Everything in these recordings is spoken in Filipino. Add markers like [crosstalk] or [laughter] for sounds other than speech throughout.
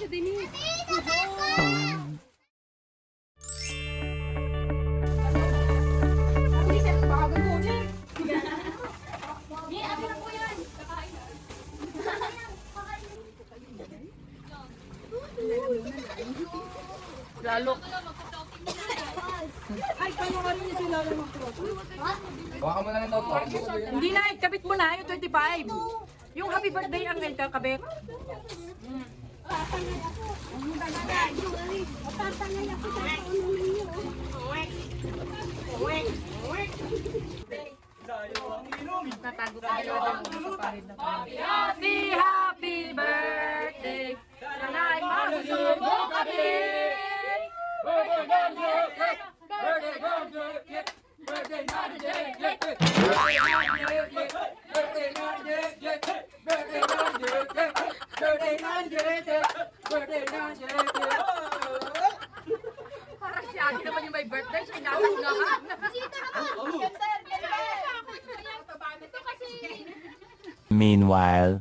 siya din eh. Lalo. Baka mo na lang po. Hindi na, ikabit mo na yung 25. Yung happy birthday ang kakabit. Tatago pa nila dyan sa parid na Happy, happy birthday! Sana'y masusunod kami! Parang si Ate naman yung may birthday, siya inaasagahan. Meanwhile.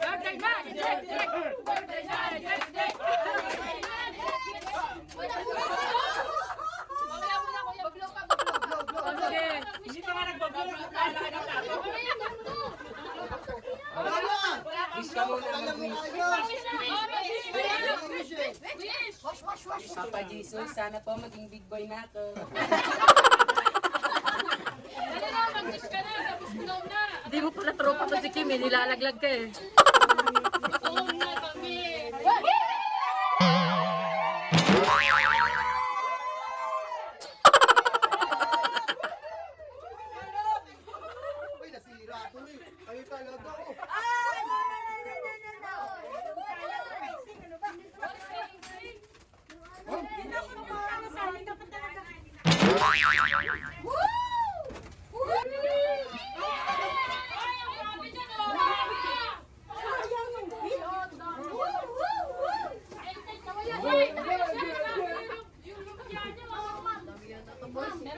Birthday man! Birthday man! Birthday Sige. Wish ka muna mag-wish. Papa Jesus, sana po maging big boy na ako. Hindi mo pala tropa to si Kim, eh. nilalaglag ka eh. Uy,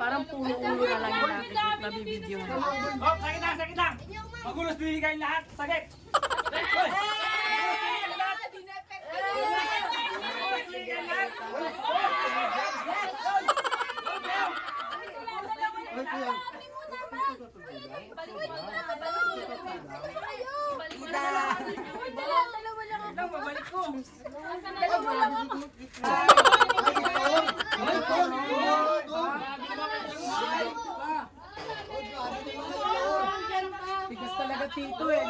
Parang puro ulo na lang yung nabibideo mo. Oh, sakit lang, sakit lang. Magulos bili kayo lahat. Sakit. Hoy! Ay, kuya. Ay, ito. Ay, ito. Tito eh.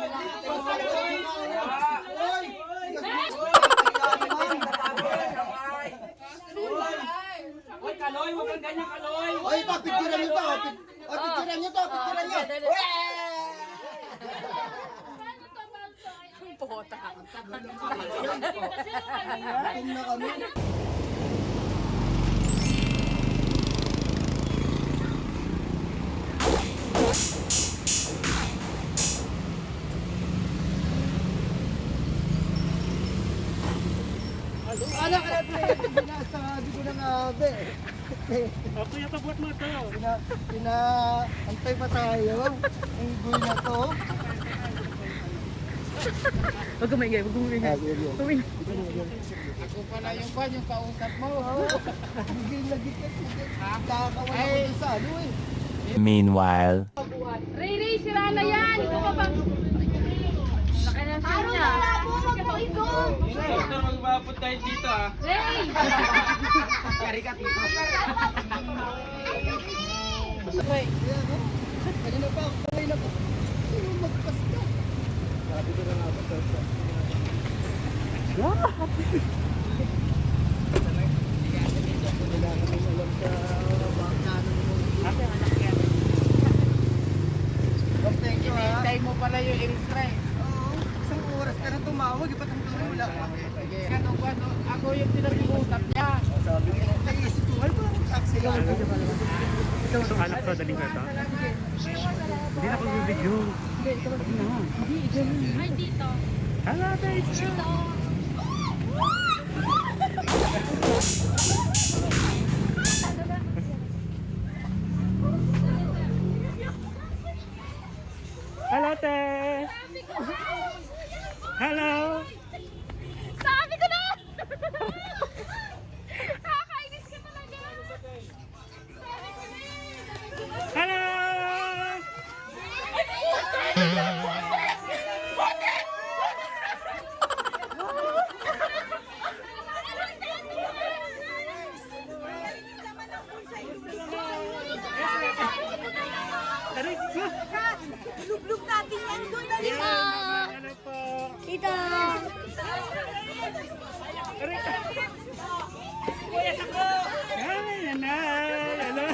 Hoy, kaloy, huwag kang ganyan, kaloy. Uy, ito, picturean nyo to. Pic- Oh, picturean nyo to, picturean nyo. Puta. Akin na kami. Ala ka na Binasabi ko na nga, be. Ako yung tabuat mo ito. Pina, pina, antay pa tayo. Ang guy na to. Huwag kumingay, huwag kumingay. Kumingay. Ako pala yung kwan, yung kausap mo. Hindi lagi kasi. Kakawala ko sa ano eh. Meanwhile. Ray, Ray, sira na yan. Ito ka ba? Laki na siya niya. Doktor, magbabot tayo dito ah. Ray! Kari ka tito. Kaya no? Kanina pa, kanina pa. Sino magpas ka? Sabi ko na nga ba sa Wala kami alam sa bangkano mo. Oh, thank you ha. Hintay mo pala yung eritry. Oo, isang oras ka na tumawag, iba't ang tuloy wala ka. Ano ko, ano, ako yung pinag-uusap niya. Sabi ko, naisip ko, ay parang taxi lang. So, anak ko, daling ko ito. Hindi na pag-video. Ay, dito. Hala, tayo. Dito. Hello, te. Hello. Sabi ko na! Nakakainis ka talaga. Sabi ko na eh. Hello. Aray, ko. Lublog natin yan doon. Dali mo. Po? Tita. Aray. Ay, nanay. Ano?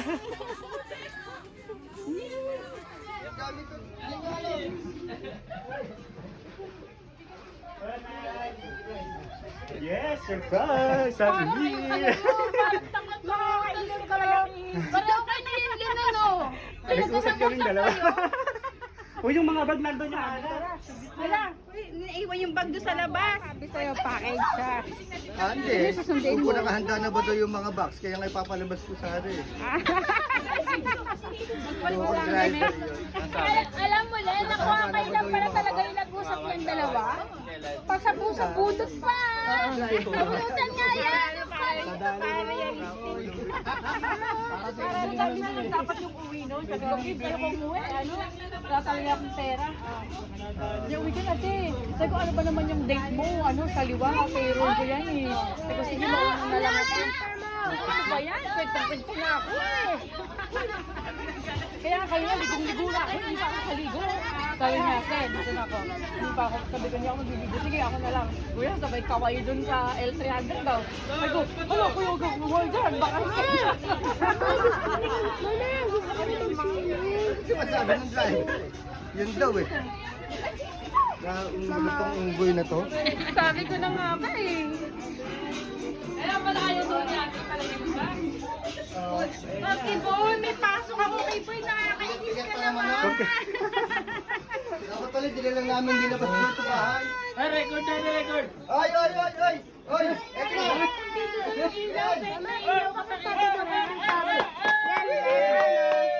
Yes, surprise! Sabi niya. Nakakainis ka talaga. Pero okay na yun, yun ano. Nag-usap kaming dalawa. O [laughs] yung mga bag nandun niya. Wala. Naiwan yung bag doon sa labas. Sabi sa'yo, package siya. Ah, hindi. Kung po nakahanda na ba daw yung mga box, kaya nga ipapalabas ko sa hari. So, driver yun. Al- alam mo, Len, nakuha kayo lang pala talaga yung nag-usap yung dalawa. Pasabusap-budot pa. Nabunutan nga yan. Parang sabi na lang dapat yung uwi no. Sabi ko, Kim, pero kung uwi, ano, wala talaga akong pera. Uwi ka natin. Sabi ko, ano ba naman yung date mo? Ano, saliwa, payroll ko yan eh. Sabi ko, sige, wala na lang ako. Ano ba yan? Kwentang-kwento na ako eh. Kaya kayo ligong-ligo na ako. Hindi pa ako kaligo. Sabi niya, Fred, dito na ako. Hindi pa ako, sabi ko, hindi ako magliligo. Sige, ako na lang. Kuya, sabay kaway dun sa L300 daw. Sabi ko, ano, kuya, huwag mo dyan. Baka Kasi masabi ng driver. Yun daw eh. Na, ano pang unggoy na to? Sabi ko na nga ba eh. Alam na kayo doon yan. Okay, boy, may pasok ako kay boy. Nakakainis ka naman. Dapat pala, dila lang namin dinabas dito sa bahay. Ay, record na, record. Ay, ay, ay, ay! Ay, eto na! Ilaw ka pa sabi ko na. Nice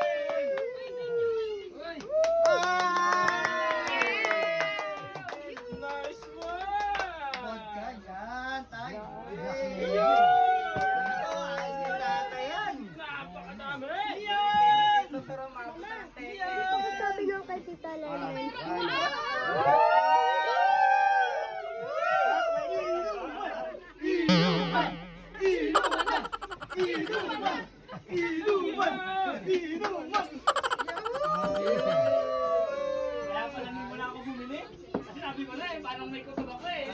Kaya pala mo na ako bumili. Kasi sabi ko na eh, parang may kutub ako eh.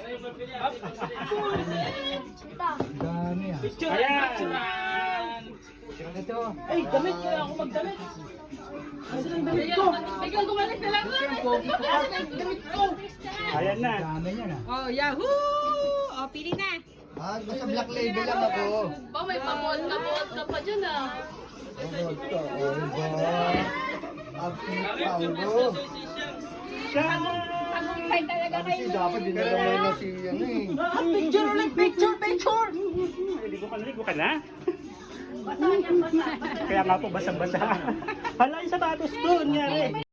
Dami ah. Ayan! Ay, damit kaya ako magdamit. Bigyan ko malis na lang. Ayan na. Dami niya na. Oh, yahoo! Oh, pili na. Ah, basta black label lang ako. Ba, may pamol ka, pamol ka pa dyan ah. Vodka, Oliver. Absolute Pango. Tagumpay talaga Kasi dapat dinala mo na si ano eh. Picture ulit, picture, picture! Ligo ka na, ligo ka na. Kaya nga po, basang-basa. Hala, yung sapatos ko, nangyari.